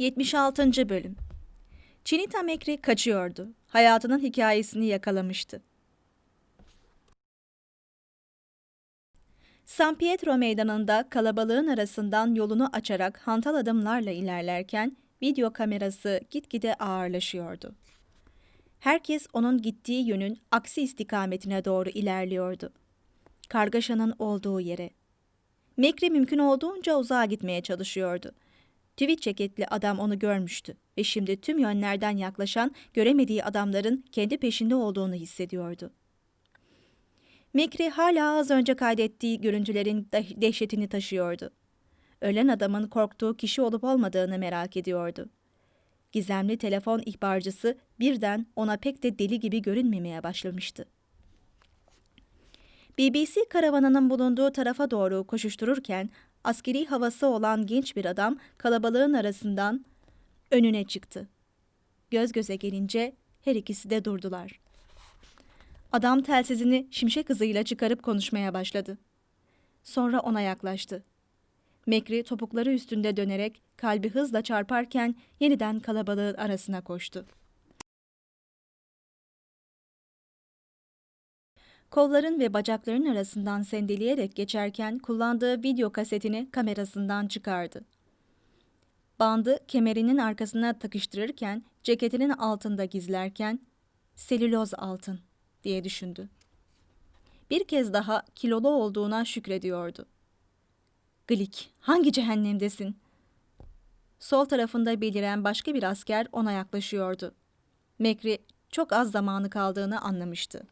76. Bölüm Chinita Mekri kaçıyordu. Hayatının hikayesini yakalamıştı. San Pietro meydanında kalabalığın arasından yolunu açarak hantal adımlarla ilerlerken video kamerası gitgide ağırlaşıyordu. Herkes onun gittiği yönün aksi istikametine doğru ilerliyordu. Kargaşanın olduğu yere. Mekri mümkün olduğunca uzağa gitmeye çalışıyordu. Tweed ceketli adam onu görmüştü ve şimdi tüm yönlerden yaklaşan, göremediği adamların kendi peşinde olduğunu hissediyordu. Mekri hala az önce kaydettiği görüntülerin deh- dehşetini taşıyordu. Ölen adamın korktuğu kişi olup olmadığını merak ediyordu. Gizemli telefon ihbarcısı birden ona pek de deli gibi görünmemeye başlamıştı. BBC karavanının bulunduğu tarafa doğru koşuştururken askeri havası olan genç bir adam kalabalığın arasından önüne çıktı. Göz göze gelince her ikisi de durdular. Adam telsizini şimşek hızıyla çıkarıp konuşmaya başladı. Sonra ona yaklaştı. Mekri topukları üstünde dönerek kalbi hızla çarparken yeniden kalabalığın arasına koştu. Kolların ve bacakların arasından sendeleyerek geçerken kullandığı video kasetini kamerasından çıkardı. Bandı kemerinin arkasına takıştırırken ceketinin altında gizlerken selüloz altın diye düşündü. Bir kez daha kilolu olduğuna şükrediyordu. Glik, hangi cehennemdesin? Sol tarafında beliren başka bir asker ona yaklaşıyordu. Mekri çok az zamanı kaldığını anlamıştı.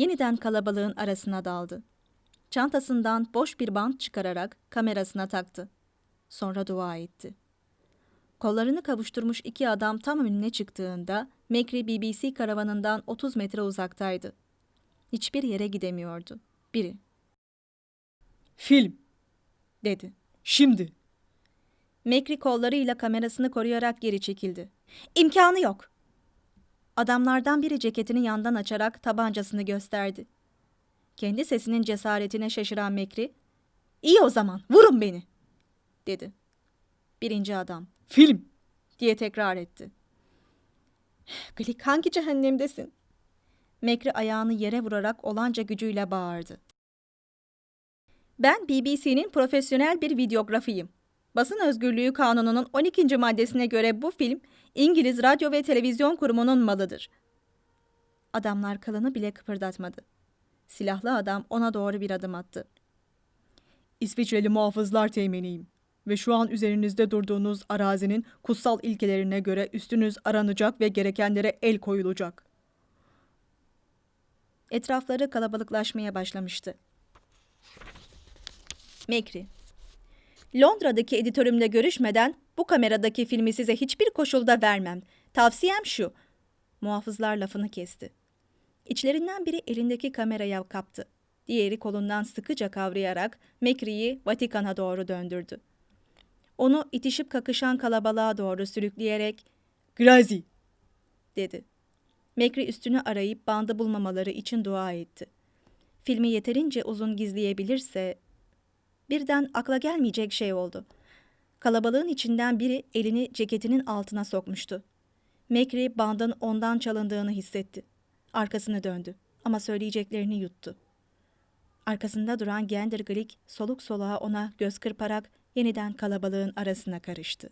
Yeniden kalabalığın arasına daldı. Çantasından boş bir bant çıkararak kamerasına taktı. Sonra dua etti. Kollarını kavuşturmuş iki adam tam önüne çıktığında Mekri BBC karavanından 30 metre uzaktaydı. Hiçbir yere gidemiyordu. Biri. Film. Dedi. Şimdi. Mekri kollarıyla kamerasını koruyarak geri çekildi. İmkanı yok. Adamlardan biri ceketini yandan açarak tabancasını gösterdi. Kendi sesinin cesaretine şaşıran Mekri, "İyi o zaman, vurun beni." dedi. Birinci adam, Film. diye tekrar etti. Glik hangi cehennemdesin? Mekri ayağını yere vurarak olanca gücüyle bağırdı. Ben BBC'nin profesyonel bir videografıyım. Basın Özgürlüğü Kanunu'nun 12. maddesine göre bu film İngiliz Radyo ve Televizyon Kurumu'nun malıdır. Adamlar kılını bile kıpırdatmadı. Silahlı adam ona doğru bir adım attı. İsviçreli muhafızlar teğmeniyim. Ve şu an üzerinizde durduğunuz arazinin kutsal ilkelerine göre üstünüz aranacak ve gerekenlere el koyulacak. Etrafları kalabalıklaşmaya başlamıştı. Mekri. Londra'daki editörümle görüşmeden bu kameradaki filmi size hiçbir koşulda vermem. Tavsiyem şu. Muhafızlar lafını kesti. İçlerinden biri elindeki kameraya kaptı. Diğeri kolundan sıkıca kavrayarak Mekri'yi Vatikan'a doğru döndürdü. Onu itişip kakışan kalabalığa doğru sürükleyerek Grazi. dedi. Mekri üstünü arayıp bandı bulmamaları için dua etti. Filmi yeterince uzun gizleyebilirse... Birden akla gelmeyecek şey oldu. Kalabalığın içinden biri elini ceketinin altına sokmuştu. Mekri bandın ondan çalındığını hissetti. Arkasını döndü ama söyleyeceklerini yuttu. Arkasında duran Gender Glick soluk soluğa ona göz kırparak yeniden kalabalığın arasına karıştı.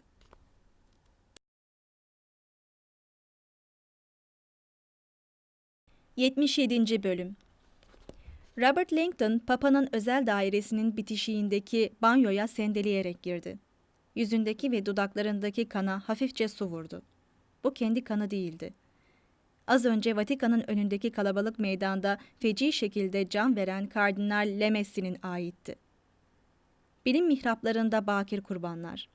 Yetmiş yedinci Bölüm Robert Langton, Papa'nın özel dairesinin bitişiğindeki banyoya sendeleyerek girdi. Yüzündeki ve dudaklarındaki kana hafifçe su vurdu. Bu kendi kanı değildi. Az önce Vatikan'ın önündeki kalabalık meydanda feci şekilde can veren Kardinal Lemessi'nin aitti. Bilim mihraplarında bakir kurbanlar.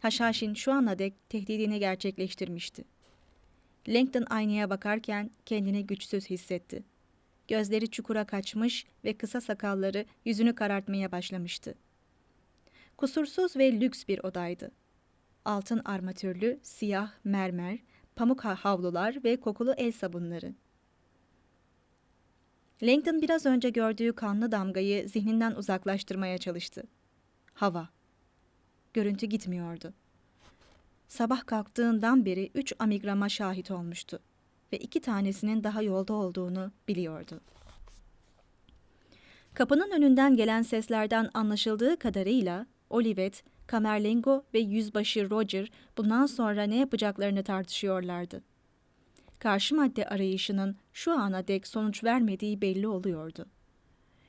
Haşhaşin şu ana dek tehdidini gerçekleştirmişti. Langton aynaya bakarken kendini güçsüz hissetti. Gözleri çukura kaçmış ve kısa sakalları yüzünü karartmaya başlamıştı. Kusursuz ve lüks bir odaydı. Altın armatürlü, siyah mermer, pamuk ha- havlular ve kokulu el sabunları. Langton biraz önce gördüğü kanlı damgayı zihninden uzaklaştırmaya çalıştı. Hava. görüntü gitmiyordu. Sabah kalktığından beri üç amigrama şahit olmuştu ve iki tanesinin daha yolda olduğunu biliyordu. Kapının önünden gelen seslerden anlaşıldığı kadarıyla Olivet, Kamerlengo ve yüzbaşı Roger bundan sonra ne yapacaklarını tartışıyorlardı. Karşı madde arayışının şu ana dek sonuç vermediği belli oluyordu.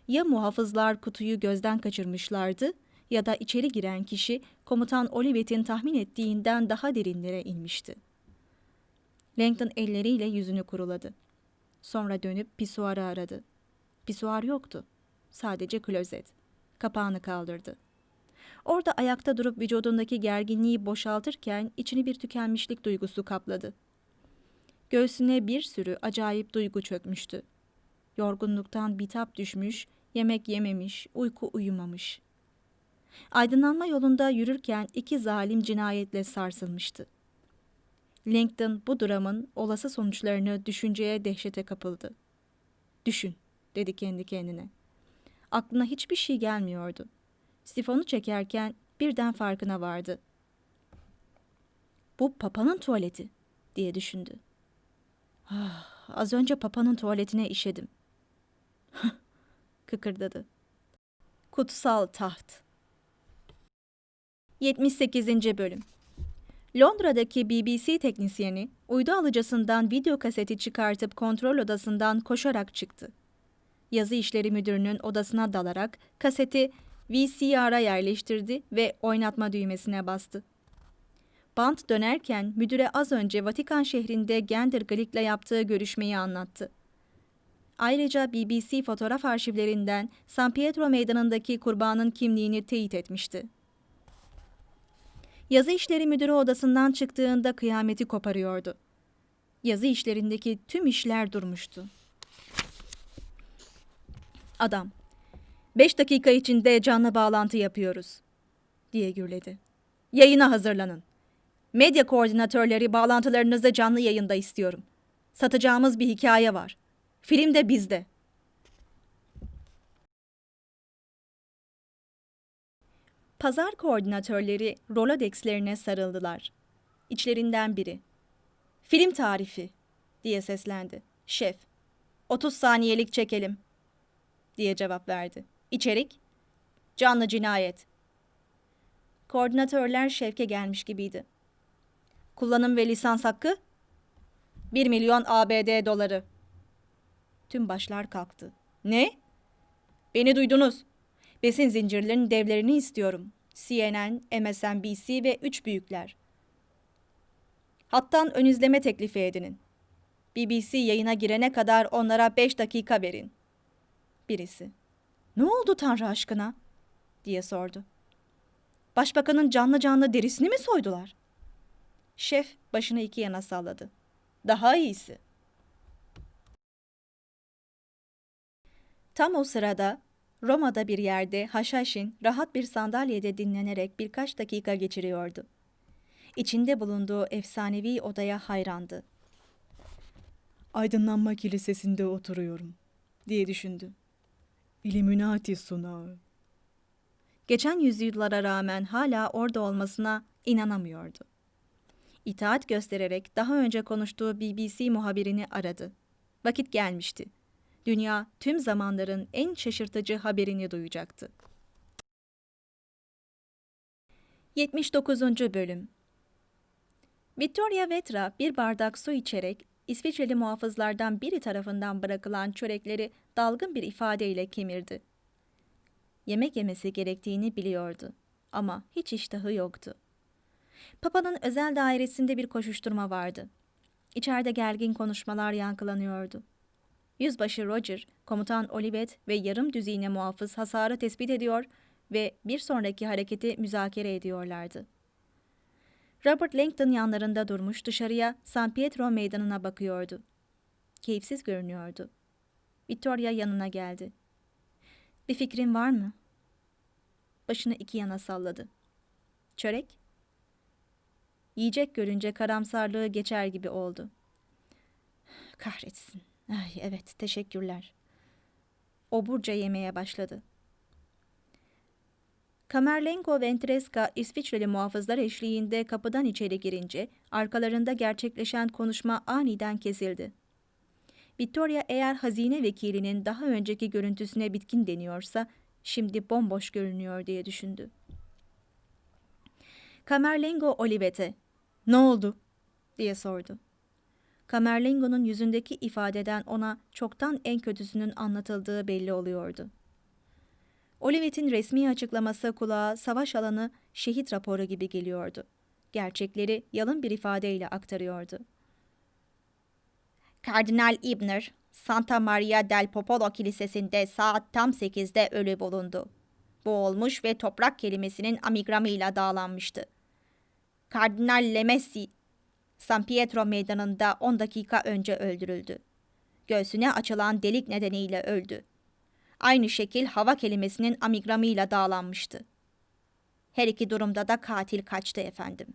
Ya muhafızlar kutuyu gözden kaçırmışlardı ya da içeri giren kişi komutan Olivet'in tahmin ettiğinden daha derinlere inmişti. Langton elleriyle yüzünü kuruladı. Sonra dönüp pisuarı aradı. Pisuar yoktu. Sadece klozet. Kapağını kaldırdı. Orada ayakta durup vücudundaki gerginliği boşaltırken içini bir tükenmişlik duygusu kapladı. Göğsüne bir sürü acayip duygu çökmüştü. Yorgunluktan bitap düşmüş, yemek yememiş, uyku uyumamış. Aydınlanma yolunda yürürken iki zalim cinayetle sarsılmıştı. Langdon bu dramın olası sonuçlarını düşünceye dehşete kapıldı. Düşün, dedi kendi kendine. Aklına hiçbir şey gelmiyordu. Sifonu çekerken birden farkına vardı. Bu papanın tuvaleti, diye düşündü. Ah, az önce papanın tuvaletine işedim. Kıkırdadı. Kutsal Taht 78. Bölüm Londra'daki BBC teknisyeni uydu alıcısından video kaseti çıkartıp kontrol odasından koşarak çıktı. Yazı işleri müdürünün odasına dalarak kaseti VCR'a yerleştirdi ve oynatma düğmesine bastı. Bant dönerken müdüre az önce Vatikan şehrinde Gender Glick'le yaptığı görüşmeyi anlattı. Ayrıca BBC fotoğraf arşivlerinden San Pietro meydanındaki kurbanın kimliğini teyit etmişti. Yazı işleri müdürü odasından çıktığında kıyameti koparıyordu. Yazı işlerindeki tüm işler durmuştu. Adam, beş dakika içinde canlı bağlantı yapıyoruz, diye gürledi. Yayına hazırlanın. Medya koordinatörleri bağlantılarınızı canlı yayında istiyorum. Satacağımız bir hikaye var. Film de bizde. Pazar koordinatörleri Rolodex'lerine sarıldılar. İçlerinden biri. Film tarifi diye seslendi. Şef. 30 saniyelik çekelim diye cevap verdi. İçerik? Canlı cinayet. Koordinatörler şevke gelmiş gibiydi. Kullanım ve lisans hakkı? 1 milyon ABD doları. Tüm başlar kalktı. Ne? Beni duydunuz. Besin zincirlerinin devlerini istiyorum. CNN, MSNBC ve üç büyükler. Hattan ön izleme teklifi edinin. BBC yayına girene kadar onlara 5 dakika verin. Birisi. Ne oldu Tanrı aşkına? diye sordu. Başbakanın canlı canlı derisini mi soydular? Şef başını iki yana salladı. Daha iyisi. Tam o sırada Roma'da bir yerde Haşhaşin rahat bir sandalyede dinlenerek birkaç dakika geçiriyordu. İçinde bulunduğu efsanevi odaya hayrandı. Aydınlanma Kilisesi'nde oturuyorum diye düşündü. Illuminati sunağı. Geçen yüzyıllara rağmen hala orada olmasına inanamıyordu. İtaat göstererek daha önce konuştuğu BBC muhabirini aradı. Vakit gelmişti. Dünya tüm zamanların en şaşırtıcı haberini duyacaktı. 79. Bölüm Victoria Vetra bir bardak su içerek İsviçreli muhafızlardan biri tarafından bırakılan çörekleri dalgın bir ifadeyle kemirdi. Yemek yemesi gerektiğini biliyordu ama hiç iştahı yoktu. Papa'nın özel dairesinde bir koşuşturma vardı. İçeride gergin konuşmalar yankılanıyordu. Yüzbaşı Roger, komutan Olivet ve yarım düzine muhafız hasarı tespit ediyor ve bir sonraki hareketi müzakere ediyorlardı. Robert Langton yanlarında durmuş dışarıya San Pietro meydanına bakıyordu. Keyifsiz görünüyordu. Victoria yanına geldi. Bir fikrin var mı? Başını iki yana salladı. Çörek? Yiyecek görünce karamsarlığı geçer gibi oldu. Kahretsin. Ay evet, teşekkürler. Oburca yemeye başladı. Kamerlengo Ventreska İsviçreli muhafızlar eşliğinde kapıdan içeri girince arkalarında gerçekleşen konuşma aniden kesildi. Victoria eğer hazine vekilinin daha önceki görüntüsüne bitkin deniyorsa şimdi bomboş görünüyor diye düşündü. Kamerlengo Olivet'e Ne oldu? diye sordu. Kamerlengo'nun yüzündeki ifadeden ona çoktan en kötüsünün anlatıldığı belli oluyordu. Olivet'in resmi açıklaması kulağa savaş alanı şehit raporu gibi geliyordu. Gerçekleri yalın bir ifadeyle aktarıyordu. Kardinal Ibner, Santa Maria del Popolo Kilisesi'nde saat tam 8'de ölü bulundu. Boğulmuş ve toprak kelimesinin amigramıyla dağlanmıştı. Kardinal Lemessi, San Pietro meydanında 10 dakika önce öldürüldü. Göğsüne açılan delik nedeniyle öldü. Aynı şekil hava kelimesinin amigramıyla dağlanmıştı. Her iki durumda da katil kaçtı efendim.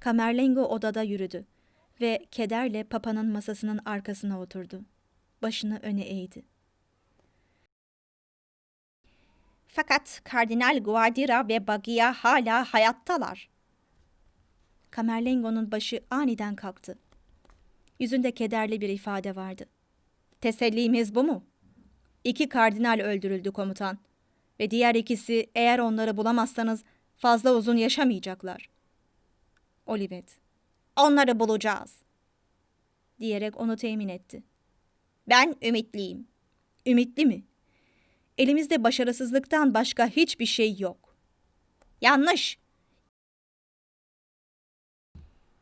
Kamerlengo odada yürüdü ve kederle papanın masasının arkasına oturdu. Başını öne eğdi. Fakat Kardinal Guadira ve Bagia hala hayattalar. Kamerlengo'nun başı aniden kalktı. Yüzünde kederli bir ifade vardı. Tesellimiz bu mu? İki kardinal öldürüldü komutan. Ve diğer ikisi eğer onları bulamazsanız fazla uzun yaşamayacaklar. Olivet, onları bulacağız. Diyerek onu temin etti. Ben ümitliyim. Ümitli mi? Elimizde başarısızlıktan başka hiçbir şey yok. Yanlış.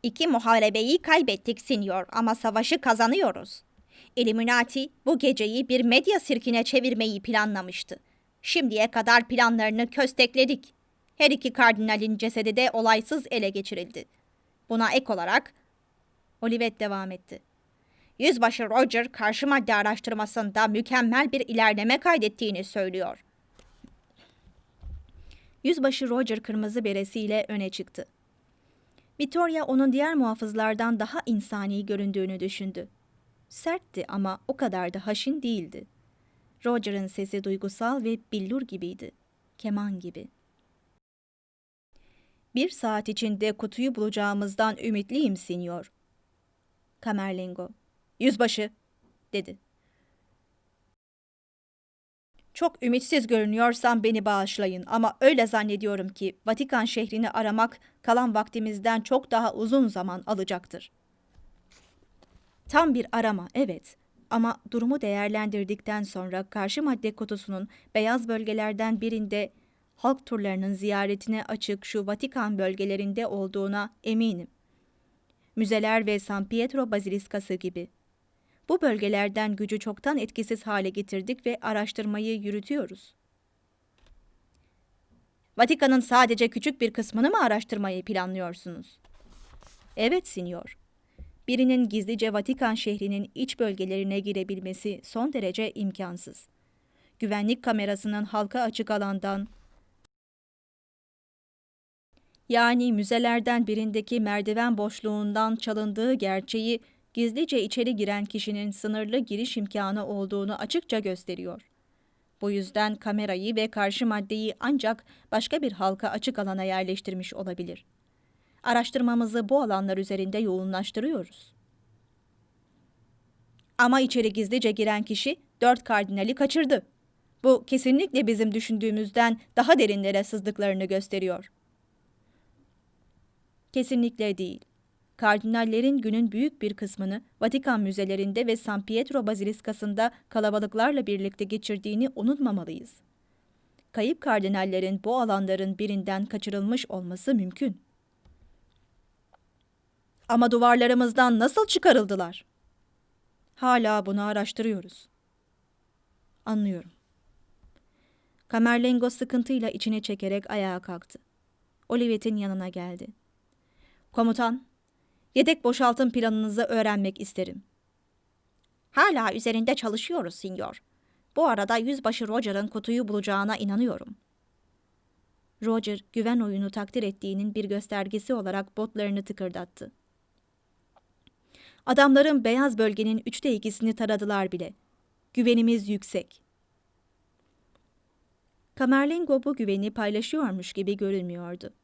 İki muharebeyi kaybettik sinyor ama savaşı kazanıyoruz. Illuminati bu geceyi bir medya sirkine çevirmeyi planlamıştı. Şimdiye kadar planlarını köstekledik. Her iki kardinalin cesedi de olaysız ele geçirildi. Buna ek olarak Olivet devam etti. Yüzbaşı Roger karşı madde araştırmasında mükemmel bir ilerleme kaydettiğini söylüyor. Yüzbaşı Roger kırmızı beresiyle öne çıktı. Victoria onun diğer muhafızlardan daha insani göründüğünü düşündü. Sertti ama o kadar da haşin değildi. Roger'ın sesi duygusal ve billur gibiydi. Keman gibi. Bir saat içinde kutuyu bulacağımızdan ümitliyim, sinyor. Kamerlengo. Yüzbaşı, dedi. Çok ümitsiz görünüyorsam beni bağışlayın ama öyle zannediyorum ki Vatikan şehrini aramak kalan vaktimizden çok daha uzun zaman alacaktır. Tam bir arama, evet. Ama durumu değerlendirdikten sonra karşı madde kutusunun beyaz bölgelerden birinde halk turlarının ziyaretine açık şu Vatikan bölgelerinde olduğuna eminim. Müzeler ve San Pietro Baziliskası gibi. Bu bölgelerden gücü çoktan etkisiz hale getirdik ve araştırmayı yürütüyoruz. Vatikan'ın sadece küçük bir kısmını mı araştırmayı planlıyorsunuz? Evet, sinyor. Birinin gizlice Vatikan şehrinin iç bölgelerine girebilmesi son derece imkansız. Güvenlik kamerasının halka açık alandan yani müzelerden birindeki merdiven boşluğundan çalındığı gerçeği gizlice içeri giren kişinin sınırlı giriş imkanı olduğunu açıkça gösteriyor. Bu yüzden kamerayı ve karşı maddeyi ancak başka bir halka açık alana yerleştirmiş olabilir. Araştırmamızı bu alanlar üzerinde yoğunlaştırıyoruz. Ama içeri gizlice giren kişi dört kardinali kaçırdı. Bu kesinlikle bizim düşündüğümüzden daha derinlere sızdıklarını gösteriyor. Kesinlikle değil. Kardinallerin günün büyük bir kısmını Vatikan müzelerinde ve San Pietro Baziliskası'nda kalabalıklarla birlikte geçirdiğini unutmamalıyız. Kayıp kardinallerin bu alanların birinden kaçırılmış olması mümkün. Ama duvarlarımızdan nasıl çıkarıldılar? Hala bunu araştırıyoruz. Anlıyorum. Kamerlengo sıkıntıyla içine çekerek ayağa kalktı. Olivet'in yanına geldi. Komutan, yedek boşaltım planınızı öğrenmek isterim. Hala üzerinde çalışıyoruz, sinyor. Bu arada yüzbaşı Roger'ın kutuyu bulacağına inanıyorum. Roger, güven oyunu takdir ettiğinin bir göstergesi olarak botlarını tıkırdattı. Adamların beyaz bölgenin üçte ikisini taradılar bile. Güvenimiz yüksek. Kamerlingo bu güveni paylaşıyormuş gibi görünmüyordu.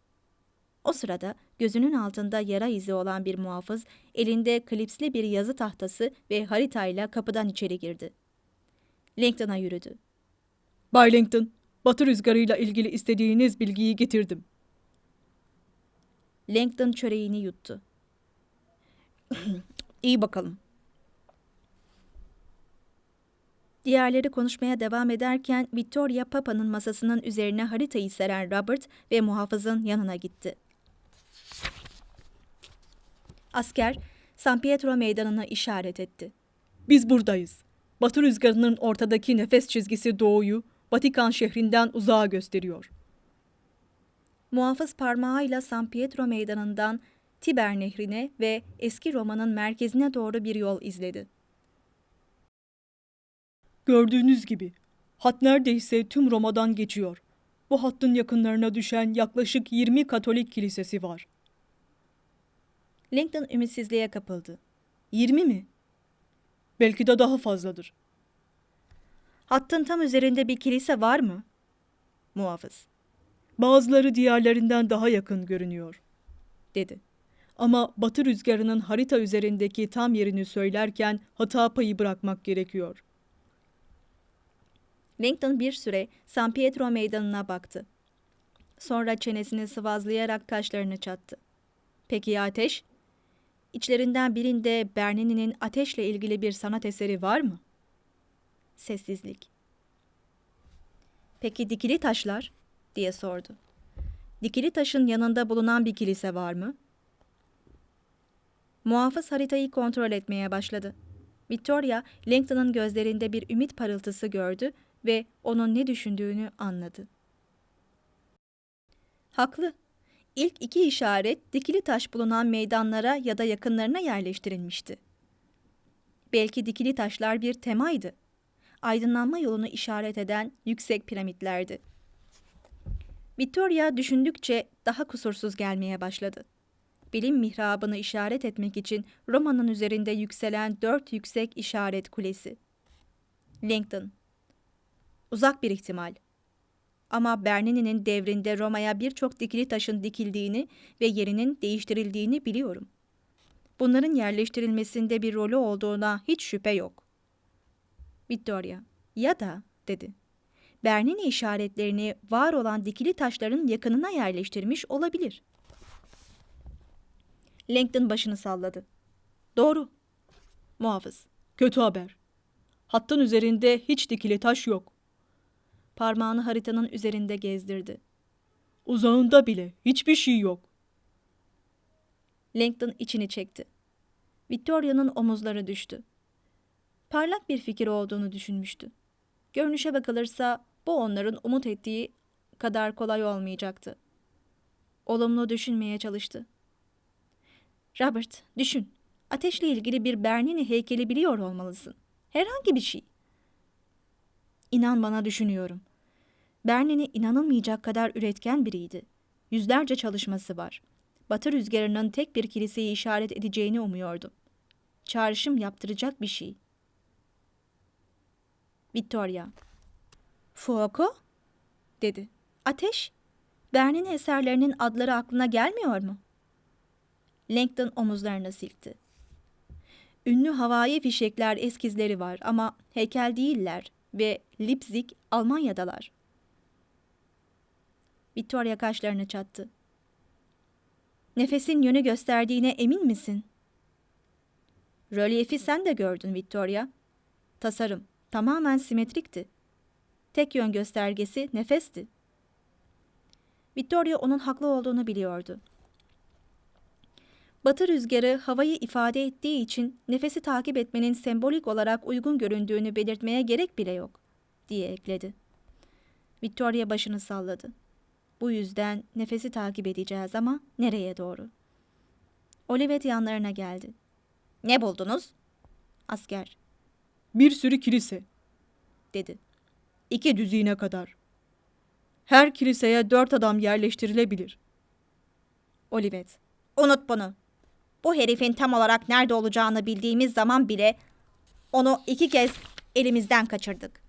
O sırada gözünün altında yara izi olan bir muhafız elinde klipsli bir yazı tahtası ve haritayla kapıdan içeri girdi. Langton'a yürüdü. Bay Langton, batı rüzgarıyla ilgili istediğiniz bilgiyi getirdim. Langton çöreğini yuttu. İyi bakalım. Diğerleri konuşmaya devam ederken Victoria Papa'nın masasının üzerine haritayı seren Robert ve muhafızın yanına gitti. Asker San Pietro meydanına işaret etti. Biz buradayız. Batı rüzgarının ortadaki nefes çizgisi doğuyu, Vatikan şehrinden uzağa gösteriyor. Muhafız parmağıyla San Pietro meydanından Tiber nehrine ve eski Roma'nın merkezine doğru bir yol izledi. Gördüğünüz gibi hat neredeyse tüm Roma'dan geçiyor. Bu hattın yakınlarına düşen yaklaşık 20 Katolik kilisesi var. Langton ümitsizliğe kapıldı. 20 mi? Belki de daha fazladır. Hattın tam üzerinde bir kilise var mı? Muhafız, Bazıları diğerlerinden daha yakın görünüyor. dedi. Ama batı rüzgarının harita üzerindeki tam yerini söylerken hata payı bırakmak gerekiyor. Langton bir süre San Pietro meydanına baktı. Sonra çenesini sıvazlayarak kaşlarını çattı. Peki ya ateş? İçlerinden birinde Bernini'nin ateşle ilgili bir sanat eseri var mı? Sessizlik. Peki dikili taşlar? diye sordu. Dikili taşın yanında bulunan bir kilise var mı? Muhafız haritayı kontrol etmeye başladı. Victoria, Langton'ın gözlerinde bir ümit parıltısı gördü ve onun ne düşündüğünü anladı. Haklı. İlk iki işaret dikili taş bulunan meydanlara ya da yakınlarına yerleştirilmişti. Belki dikili taşlar bir temaydı. Aydınlanma yolunu işaret eden yüksek piramitlerdi. Victoria düşündükçe daha kusursuz gelmeye başladı. Bilim mihrabını işaret etmek için Roma'nın üzerinde yükselen dört yüksek işaret kulesi. Langton, Uzak bir ihtimal. Ama Bernini'nin devrinde Roma'ya birçok dikili taşın dikildiğini ve yerinin değiştirildiğini biliyorum. Bunların yerleştirilmesinde bir rolü olduğuna hiç şüphe yok. Victoria, ya da, dedi. Bernini işaretlerini var olan dikili taşların yakınına yerleştirmiş olabilir. Langton başını salladı. Doğru. Muhafız. Kötü haber. Hattın üzerinde hiç dikili taş yok. Parmağını haritanın üzerinde gezdirdi. Uzağında bile hiçbir şey yok. Langton içini çekti. Victoria'nın omuzları düştü. Parlak bir fikir olduğunu düşünmüştü. Görünüşe bakılırsa bu onların umut ettiği kadar kolay olmayacaktı. Olumlu düşünmeye çalıştı. Robert, düşün. Ateşle ilgili bir Bernini heykeli biliyor olmalısın. Herhangi bir şey. İnan bana düşünüyorum. Bernini inanılmayacak kadar üretken biriydi. Yüzlerce çalışması var. Batı rüzgarının tek bir kiliseyi işaret edeceğini umuyordum. Çağrışım yaptıracak bir şey. Victoria. Fuoco? dedi. Ateş? Bernini eserlerinin adları aklına gelmiyor mu? Langton omuzlarını silkti. Ünlü havai fişekler eskizleri var ama heykel değiller ve Leipzig, Almanya'dalar. Victoria kaşlarını çattı. Nefesin yönü gösterdiğine emin misin? Rölyefi sen de gördün Victoria. Tasarım tamamen simetrikti. Tek yön göstergesi nefesti. Victoria onun haklı olduğunu biliyordu. Batı rüzgarı havayı ifade ettiği için nefesi takip etmenin sembolik olarak uygun göründüğünü belirtmeye gerek bile yok, diye ekledi. Victoria başını salladı. Bu yüzden nefesi takip edeceğiz ama nereye doğru? Olivet yanlarına geldi. Ne buldunuz? Asker, Bir sürü kilise. dedi. iki düzine kadar. Her kiliseye dört adam yerleştirilebilir. Olivet, unut bunu. Bu herifin tam olarak nerede olacağını bildiğimiz zaman bile onu iki kez elimizden kaçırdık.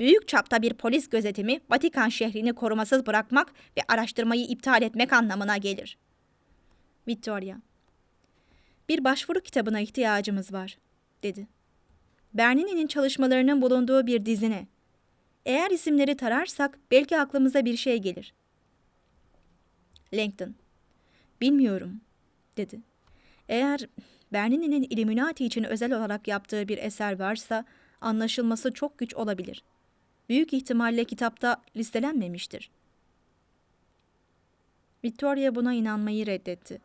Büyük çapta bir polis gözetimi Vatikan şehrini korumasız bırakmak ve araştırmayı iptal etmek anlamına gelir. Victoria Bir başvuru kitabına ihtiyacımız var, dedi. Bernini'nin çalışmalarının bulunduğu bir dizine. Eğer isimleri tararsak belki aklımıza bir şey gelir. Langdon Bilmiyorum, dedi. Eğer Bernini'nin Illuminati için özel olarak yaptığı bir eser varsa anlaşılması çok güç olabilir. Büyük ihtimalle kitapta listelenmemiştir. Victoria buna inanmayı reddetti.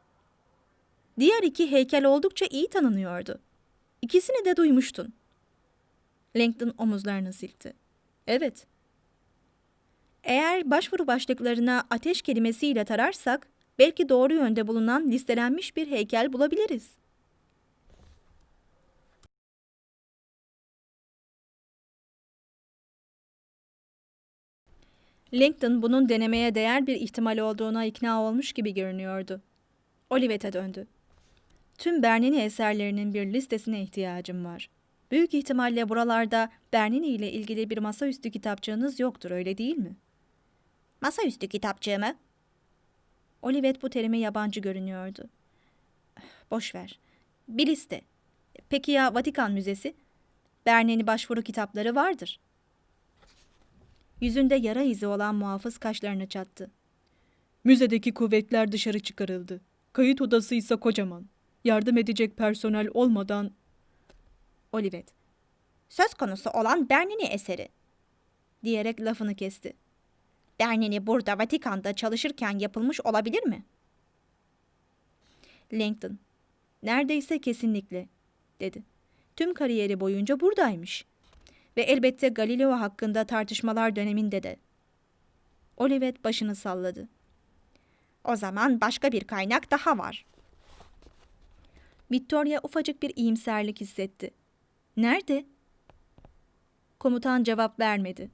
Diğer iki heykel oldukça iyi tanınıyordu. İkisini de duymuştun. Langdon omuzlarını silkti. Evet. Eğer başvuru başlıklarına ateş kelimesiyle tararsak, belki doğru yönde bulunan listelenmiş bir heykel bulabiliriz. Langdon bunun denemeye değer bir ihtimal olduğuna ikna olmuş gibi görünüyordu. Olivet'e döndü. Tüm Bernini eserlerinin bir listesine ihtiyacım var. Büyük ihtimalle buralarda Bernini ile ilgili bir masaüstü kitapçığınız yoktur, öyle değil mi? Masaüstü kitapçığı mı? Olivet bu terime yabancı görünüyordu. Boş ver. Bir liste. Peki ya Vatikan Müzesi? Bernini başvuru kitapları vardır. Yüzünde yara izi olan muhafız kaşlarını çattı. Müzedeki kuvvetler dışarı çıkarıldı. Kayıt odası ise kocaman. Yardım edecek personel olmadan Olivet. Söz konusu olan Bernini eseri. Diyerek lafını kesti. Bernini burada Vatikan'da çalışırken yapılmış olabilir mi? Langdon. Neredeyse kesinlikle, dedi. Tüm kariyeri boyunca buradaymış. Ve elbette Galileo hakkında tartışmalar döneminde de. Olivet başını salladı. O zaman başka bir kaynak daha var. Victoria ufacık bir iyimserlik hissetti. Nerede? Komutan cevap vermedi.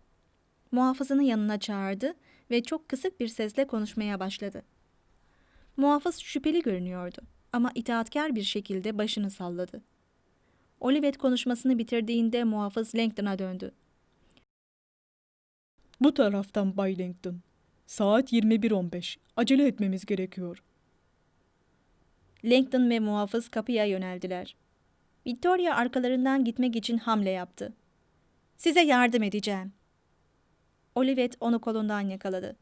Muhafızını yanına çağırdı ve çok kısık bir sesle konuşmaya başladı. Muhafız şüpheli görünüyordu ama itaatkar bir şekilde başını salladı. Olivet konuşmasını bitirdiğinde muhafız Langdon'a döndü. bu taraftan Bay Langdon. Saat 21.15. Acele etmemiz gerekiyor. Langdon ve muhafız kapıya yöneldiler. Victoria arkalarından gitmek için hamle yaptı. Size yardım edeceğim. Olivet onu kolundan yakaladı.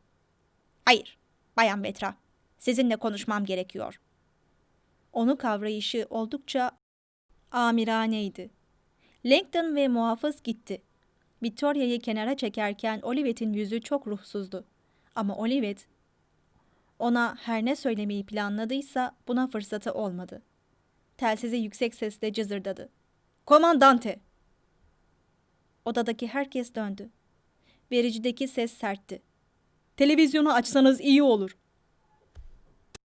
Hayır, Bayan Betra. Sizinle konuşmam gerekiyor. Onu kavrayışı oldukça amiraneydi. Langdon ve muhafız gitti. Victoria'yı kenara çekerken Olivet'in yüzü çok ruhsuzdu. Ama Olivet ona her ne söylemeyi planladıysa buna fırsatı olmadı. Telsizi yüksek sesle cızırdadı. Komandante! Odadaki herkes döndü. Vericideki ses sertti. Televizyonu açsanız iyi olur.